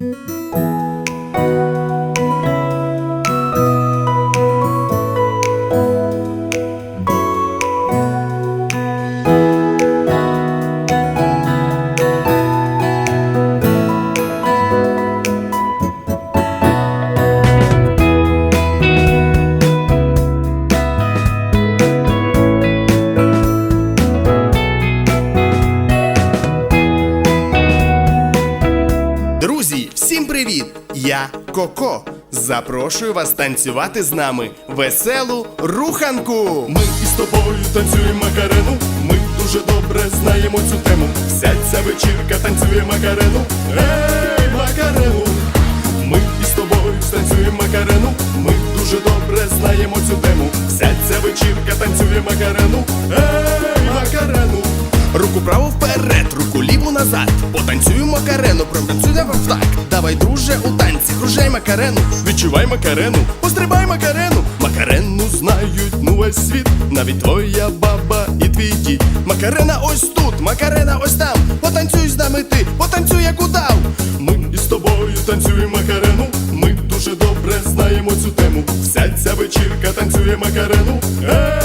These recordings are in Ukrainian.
Друзі, Я Коко. Запрошую вас танцювати з нами веселу руханку. Ми із тобою танцюємо Макарену. Ми дуже добре знаємо цю тему. Вся ця вечірка танцює Макарену. Ей, Макарену! Ми із тобою станцюємо Макарену. Ми дуже добре знаємо цю тему. Вся ця вечірка танцює Макарену. Ей! Руку праву вперед, руку ліву назад. Потанцюємо карену, протанцюємо в так. Давай, друже, у танці, кружай макарену. Відчувай Макарену, Пострибай макарену. Макарену знають ну весь світ, навіть твоя баба і твій дід. Макарена ось тут, макарена ось там. Потанцюй з нами ти, потанцюй як удав. Ми із тобою танцюємо Макарену. Ми дуже добре знаємо цю тему. Вся ця вечірка танцює Макарену. Ей,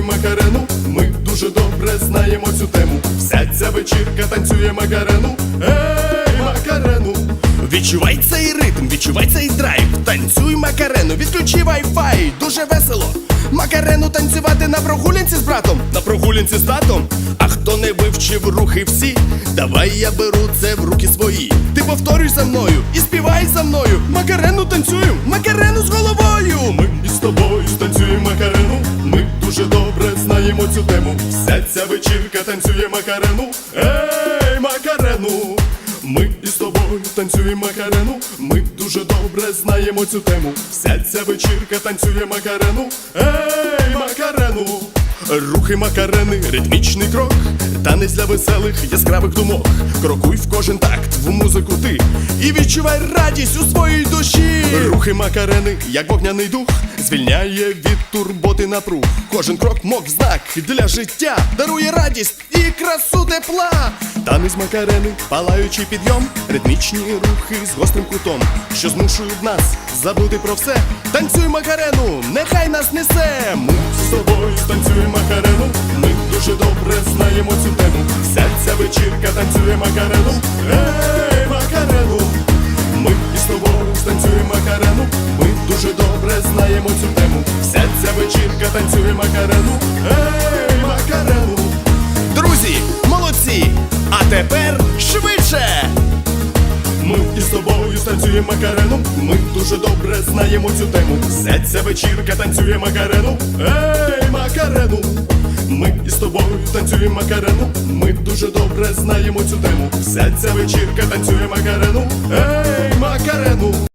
тобою Макарену. Ми дуже добре знаємо цю тему. Вся ця вечірка танцює Макарену. Ей, Макарену! Відчувай цей ритм, відчувай цей драйв. Танцюй макарену, відключи вай-фай, дуже весело. Макарену танцювати на прогулянці з братом, на прогулянці з татом. А хто не вивчив рухи всі, давай я беру це в руки свої. Ти повторюй за мною і співай за мною. Макарену танцюю, макарену з головою. Ми із тобою цю тему. Вся ця вечірка танцює Макарену. Ей, Макарену! Ми із тобою танцюємо Макарену. Ми дуже добре знаємо цю тему. Вся ця вечірка танцює Макарену. Ей, Макарену! Рухи макарени, ритмічний крок, танець для веселих яскравих думок. Крокуй в кожен такт, в музику ти і відчувай радість у своїй душі. Рухи макарени, як вогняний дух, звільняє від турботи напруг. Кожен крок мов знак для життя, дарує радість і красу тепла. Танець макарени, палаючий підйом, ритмічні рухи з гострим кутом, що змушують нас забути про все. Танцюй макарену, нехай нас несе. Ми з тобою танцюємо Макарену. Ми дуже добре знаємо цю тему. Вся ця вечірка танцює Макарену. Макарену! Макарену. Ей, Макарену! Друзі, молодці! А тепер швидше! Ми із тобою танцюємо Макарену. Ми дуже добре знаємо цю тему. Вся ця вечірка танцює Макарену. Ей, Макарену! Ми із тобою танцюємо Макарену. Ми дуже добре знаємо цю тему. Вся ця вечірка танцює Макарену. Ей, Макарену!